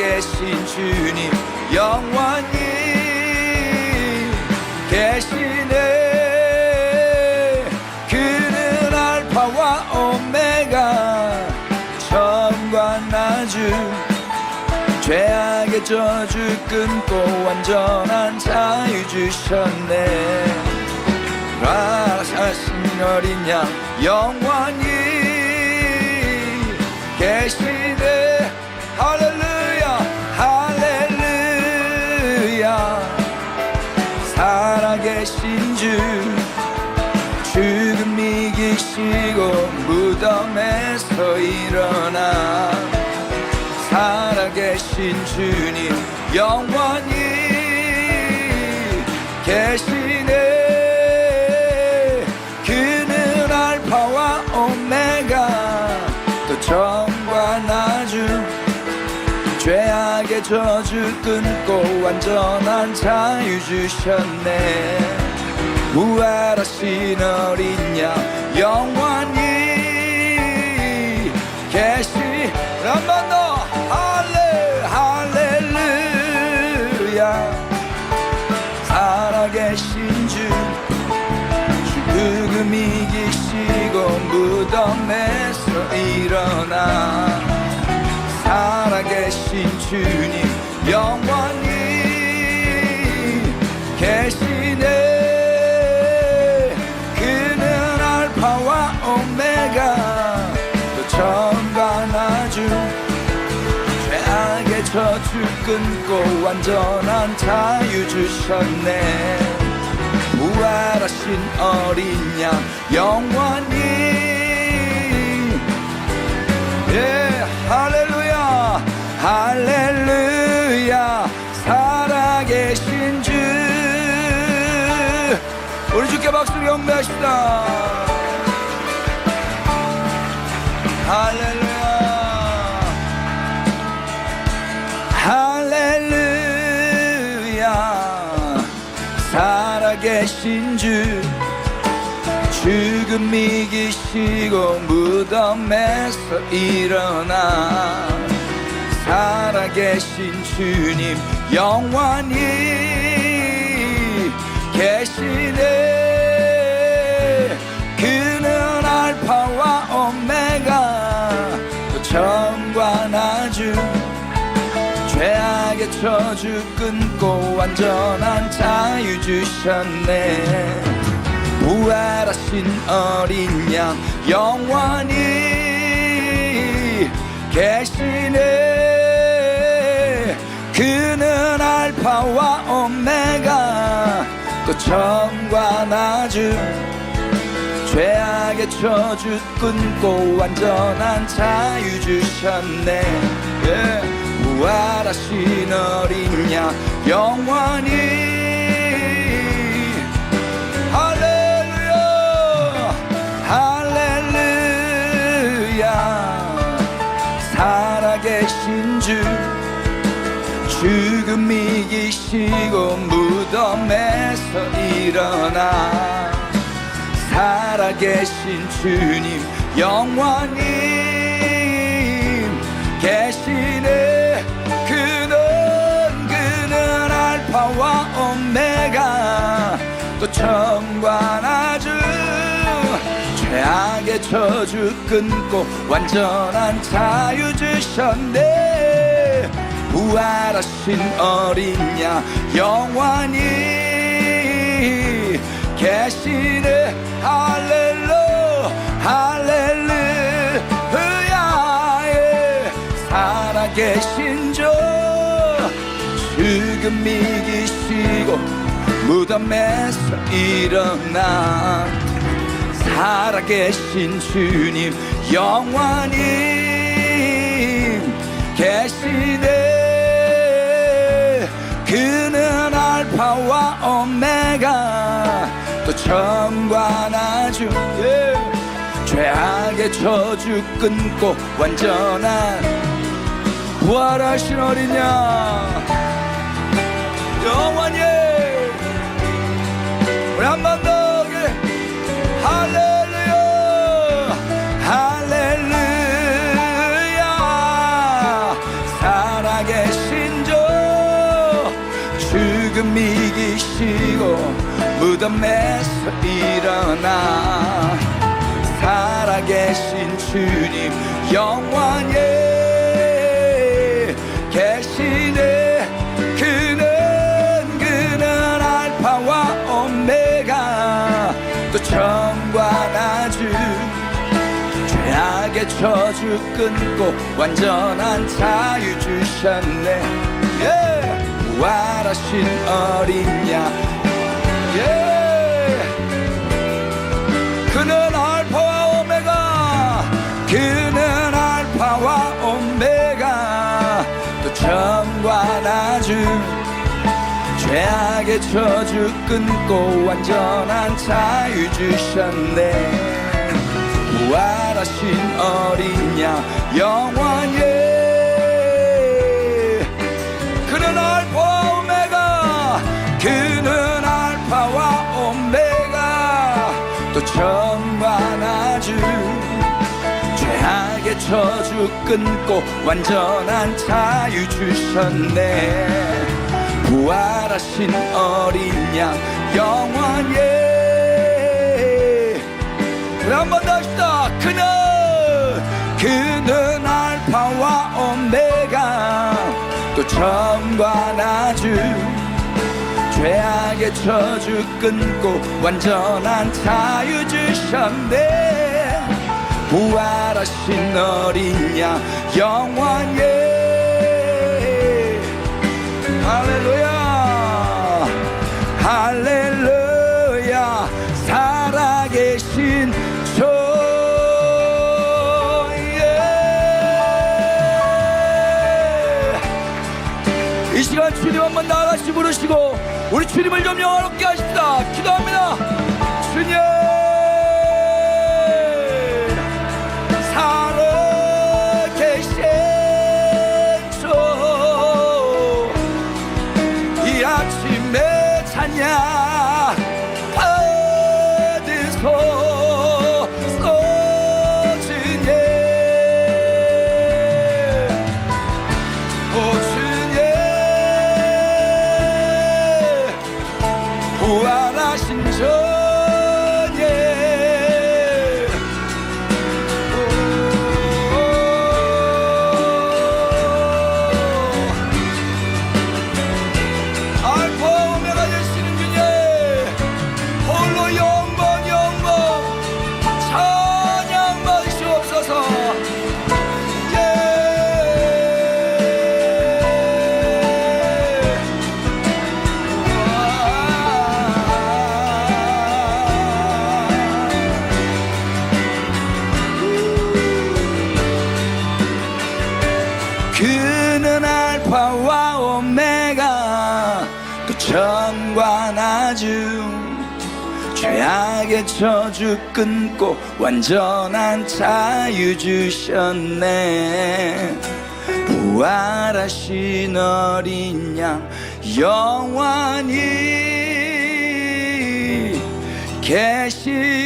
살아계신 주님 영원히 계시네. 그는 알파와 오메가 처음과 나중 죄악의 저주 끊고 완전한 자유 주셨네. 라사신 어린 양 영원히 계시네 살아계신 주 죽음 이기시고 무덤에서 일어나. 살아계신 주님 영원히 계시네. 그는 알파와 오메가 또 처음과 나중 죄악의 저주 끊고 완전한 자유 주셨네 부활하신 어린 양 영원히 계시. 한번 더 할레 할렐루야. 살아계신 주 죽음 이기시고 무덤에서 일어나. 살아계신 주님 영원 끊고 완전한 자유 주셨네. 부활하신 어린 양 영원히 예 할렐루야 할렐루야. 살아계신 주. 우리 주께 박수를 경배하십니다. 할렐루야 죽음 이기시고 무덤에서 일어나 살아계신 주님 영원히 계시네. 그는 알파와 오메가 또 처음과 나중 죄악의 저주 끊고 완전한 자유 주셨네 부활하신 어린 양 영원히 계시네 그는 알파와 오메가 또 처음과 나중 죄악의 저주 끊고 완전한 자유 주셨네 예. 부활하신 어린 양 영원히 이기시고 무덤에서 일어나 살아계신 주님 영원히 계시네. 그는 그는 알파와 오메가 또 처음과 나중 죄악의 저주 끊고 완전한 자유 주셨네 부활하신 어린 양 영원히 계시네 할렐루 할렐루야 예. 살아계신 주 죽음 이기시고 무덤에서 일어나 살아계신 주님 영원히 계시 또 처음과 나중 예. 죄악의 저주 끊고 완전한 부활하신 어린 양 죽음이 이기시고 무덤에서 일어나 살아계신 주님 영원히 계시네. 그는 그는 알파와 오메가 또 처음과 나중 죄악의 저주 끊고 완전한 자유 주셨네. 예 부활하신 어린 양 예. 그는 알파와 오메가 그는 알파와 오메가. 또 처음과 나중 죄악의 저주 끊고 완전한 자유 주셨네. 부활하신 어린 양 영원히 저주 끊고 완전한 자유 주셨네. 부활하신 어린 양 영원히 우리 한번 더 합시다. 그는 그는 알파와 오메가 또 처음과 나중 죄악의 저주 끊고 완전한 자유 주셨네 부활하신 어린 양 영원히 할렐루야 할렐루야 살아계신 주님 한번 나아가시 부르시고 우리 주님을 좀 영화롭게 하십시다. 기도합니다 오메가 또 처음과 나중 죄악의 저주 끊고 완전한 자유 주셨네. 부활하신 어린 양 영원히 계시